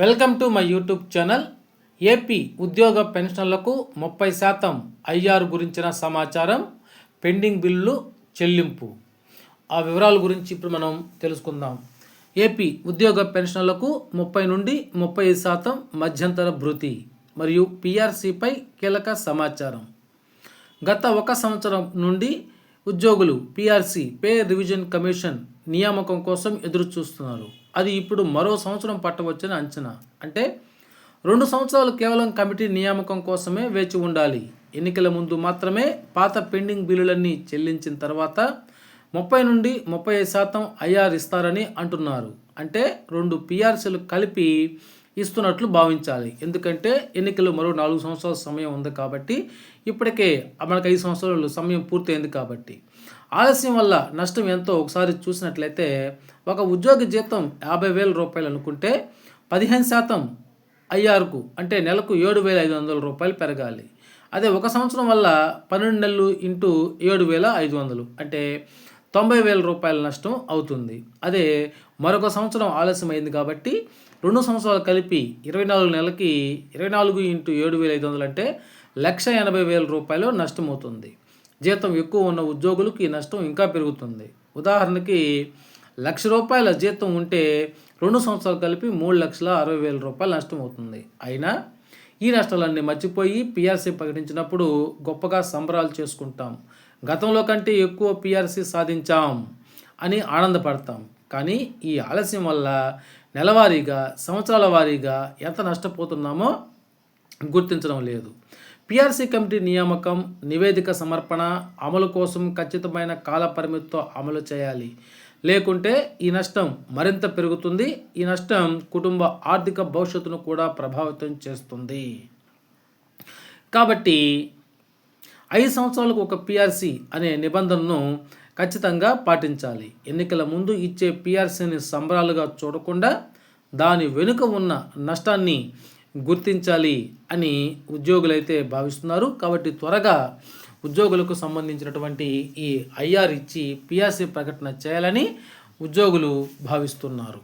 Welcome to my YouTube channel. AP ఉద్యోగ పెన్షన్లకు ముప్పై శాతం ఐఆర్ గురించిన సమాచారం పెండింగ్ బిల్లు చెల్లింపు. ఆ వివరాల గురించి ఇప్పుడు మనం తెలుసుకుందాం. ఏపీ ఉద్యోగ పెన్షన్లకు ముప్పై నుండి ముప్పై శాతం మధ్యంతర భృతి మరియు పిఆర్సీపై కీలక సమాచారం. గత ఒక సంవత్సరం నుండి ఉద్యోగులు పిఆర్సీ పే రివిజన్ కమిషన్ నియామకం కోసం ఎదురు చూస్తున్నారు. అది ఇప్పుడు మరో సంవత్సరం పట్టవచ్చని అంచనా. అంటే రెండు సంవత్సరాలు కేవలం కమిటీ నియామకం కోసమే వేచి ఉండాలి. ఎన్నికల ముందు మాత్రమే పాత పెండింగ్ బిల్లులన్నీ చెల్లించిన తర్వాత ముప్పై నుండి ముప్పై ఐదు శాతం ఐఆర్ ఇస్తారని అంటున్నారు. అంటే రెండు పిఆర్సీలు కలిపి ఇస్తున్నట్లు భావించాలి. ఎందుకంటే ఎన్నికలు మరో నాలుగు సంవత్సరాల సమయం ఉంది కాబట్టి ఇప్పటికే మనకు ఐదు సంవత్సరాలు సమయం పూర్తయింది కాబట్టి. ఆలస్యం వల్ల నష్టం ఎంతో ఒకసారి చూసినట్లయితే ఒక ఉద్యోగి జీతం యాభై వేల రూపాయలు అనుకుంటే పదిహేను శాతం ఐఆర్కు అంటే నెలకు ఏడు వేల ఐదు వందల రూపాయలు పెరగాలి. అదే ఒక సంవత్సరం వల్ల పన్నెండు నెలలు ఇంటూ ఏడు వేల ఐదు వందలు. అంటే తొంభై వేల రూపాయల నష్టం అవుతుంది. అదే మరొక సంవత్సరం ఆలస్యమైంది కాబట్టి రెండు సంవత్సరాలు కలిపి ఇరవై నాలుగు నెలలకి ఇరవై నాలుగు ఇంటూ ఏడు వేల ఐదు వందలు అంటే లక్ష ఎనభై వేల రూపాయలు నష్టం అవుతుంది. జీతం ఎక్కువ ఉన్న ఉద్యోగులకు ఈ నష్టం ఇంకా పెరుగుతుంది. ఉదాహరణకి లక్ష రూపాయల జీతం ఉంటే రెండు సంవత్సరాలు కలిపి మూడు లక్షల అరవై వేల రూపాయలు నష్టం అవుతుంది. అయినా ఈ నష్టాలన్నీ మర్చిపోయి పిఆర్సీ ప్రకటించినప్పుడు గొప్పగా సంబరాలు చేసుకుంటాం. గతంలో కంటే ఎక్కువ పిఆర్సీ సాధించాం అని ఆనందపడతాం. కానీ ఈ ఆలస్యం వల్ల నెలవారీగా సంవత్సరాల వారీగా ఎంత నష్టపోతున్నామో గుర్తించడం లేదు. పిఆర్సీ కమిటీ నియామకం నివేదిక సమర్పణ అమలు కోసం ఖచ్చితమైన కాల పరిమితితో అమలు చేయాలి. లేకుంటే ఈ నష్టం మరింత పెరుగుతుంది. ఈ నష్టం కుటుంబ ఆర్థిక భవిష్యత్తును కూడా ప్రభావితం చేస్తుంది. కాబట్టి ఐదు సంవత్సరాలకు ఒక పిఆర్సీ అనే నిబంధనను ఖచ్చితంగా పాటించాలి. ఎన్నికల ముందు ఇచ్చే పిఆర్సీని సంబరాలుగా చూడకుండా దాని వెనుక ఉన్న నష్టాన్ని గుర్తించాలి అని ఉద్యోగులైతే భావిస్తున్నారు. కాబట్టి త్వరగా ఉద్యోగులకు సంబంధించినటువంటి ఈ ఐఆర్ ఇచ్చి పిఆర్సీ ప్రకటన చేయాలని ఉద్యోగులు భావిస్తున్నారు.